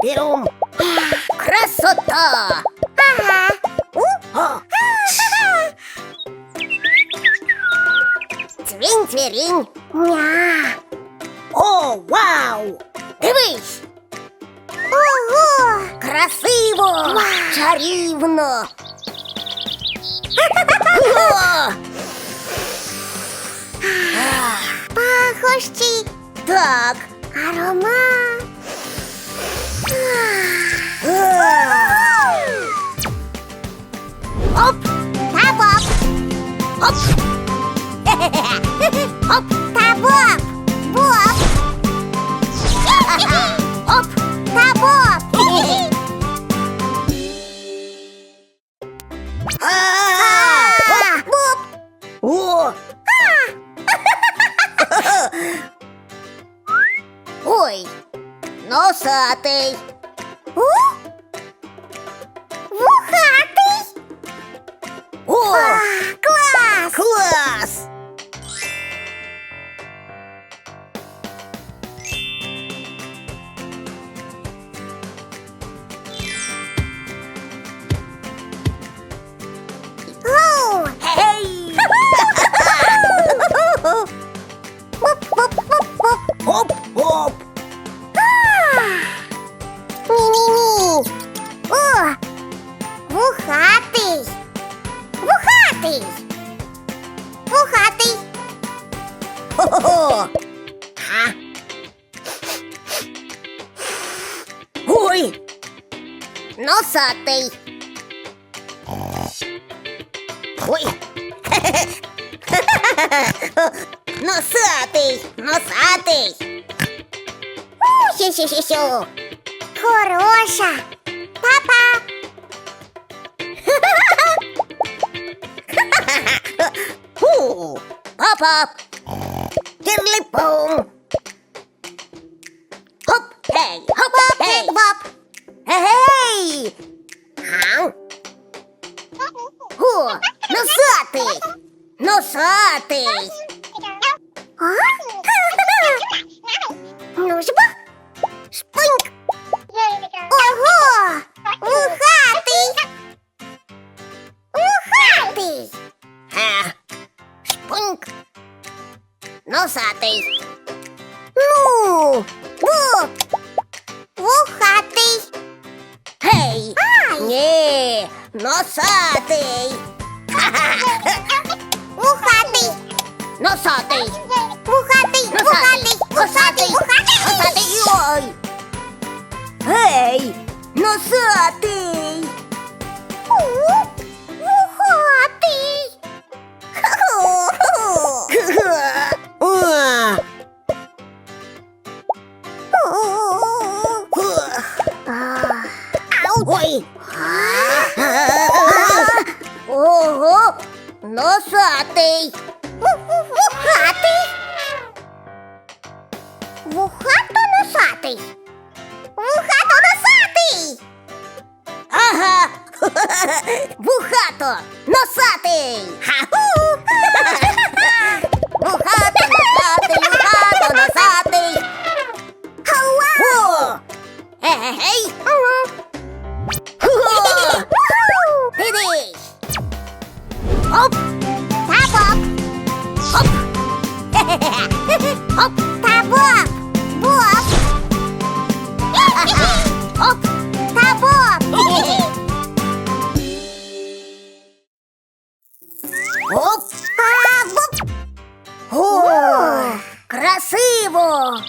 Піум-піум. Красота! Ага. О, Цвінь-цвірінь. Ня. О, вау! Дивись! Ого. Красиво! Чарівно! О, Пахощі. так. Аромат. Оп! Та боб. Оп! Оп! Та боб. Боб. Оп! Та боб. А! Носатий. У? Вухатий. Вухатий. Хо-хо-хо! Ха! Ой! Носатий. Ой! Носатий! Сю-сю-сю-сю. Хороша. Папа! Тірлі-пум! Хоп! Гей! Хоп! Гей! Боб. Гей! Га? О! Носатий! Носатий! Носатий! Вухатий. Носатий! Вухатий. Вухатий. Вухатий. Носатий! Ой! Гей! Носатий! Носатий! Вухатий. Вухато носатий. Вухато носатий. Ага! Вухато! Носатий! Ха-ху! Оп! Та боб. Оп! Хе-хе-хе! Оп! Та боб. Боб. Оп! Та боб. Оп! О! Красиво!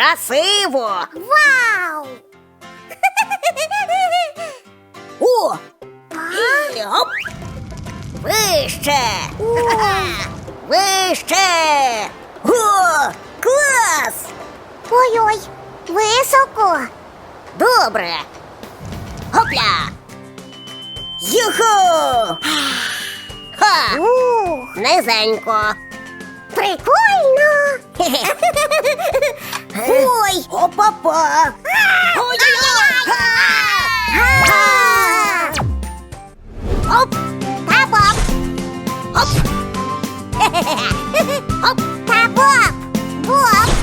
Красиво! Вау. О! А? І оп! Вище! Вище! О! Клас! Ой-ой. Високо. Добре! Хопля! Юху! Ха! Низенько! Прикольно. Ой! Опа-па! Оп! Та-боб! Оп! Оп! Та-боб! Боб!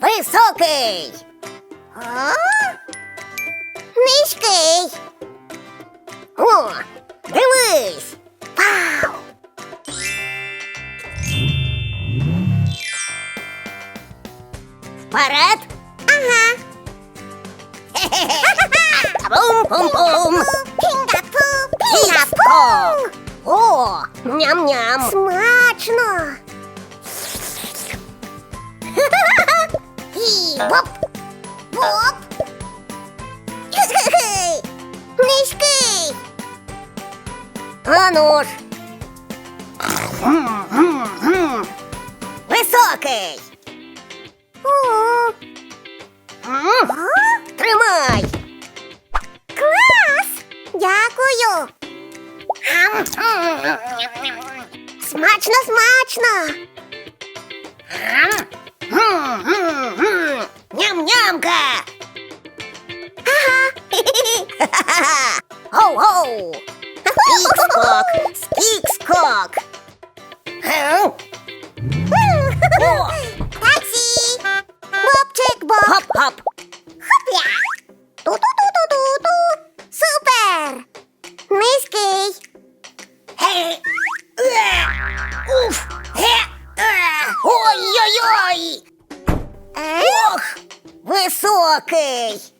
Високий. А? Низький. О, дивись. Вау. Вперед. Ага. Пум-пум-пум. Пінга-пу, Кіцько. пінга-пу. О, ням-ням. Воп. Воп. Низький. А ну ж. Високий. О, а? Тримай. Клас! Дякую. Смачно, смачно. Ням-нямка. Ага. Гоу-гоу. Скік-скок. Скік-скок. Ау. О, високий.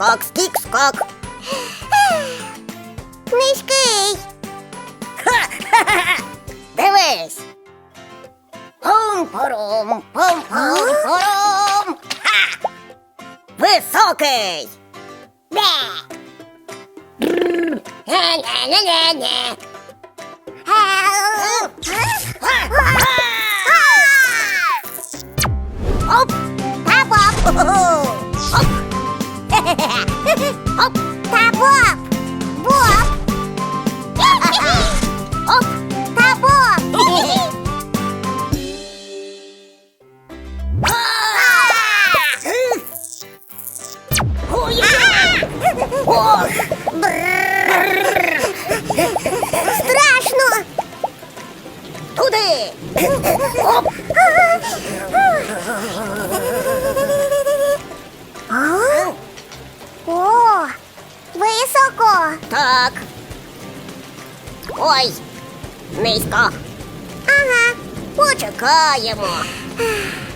Скік-скок, скік-скок. Низький! Ха-ха-ха. Дивись. Пум-порум, пум-пум-порум. Ха. Високий. Де? Ня-ня-ня-ня-ня. Ой. Низько. Ага. Почекаємо.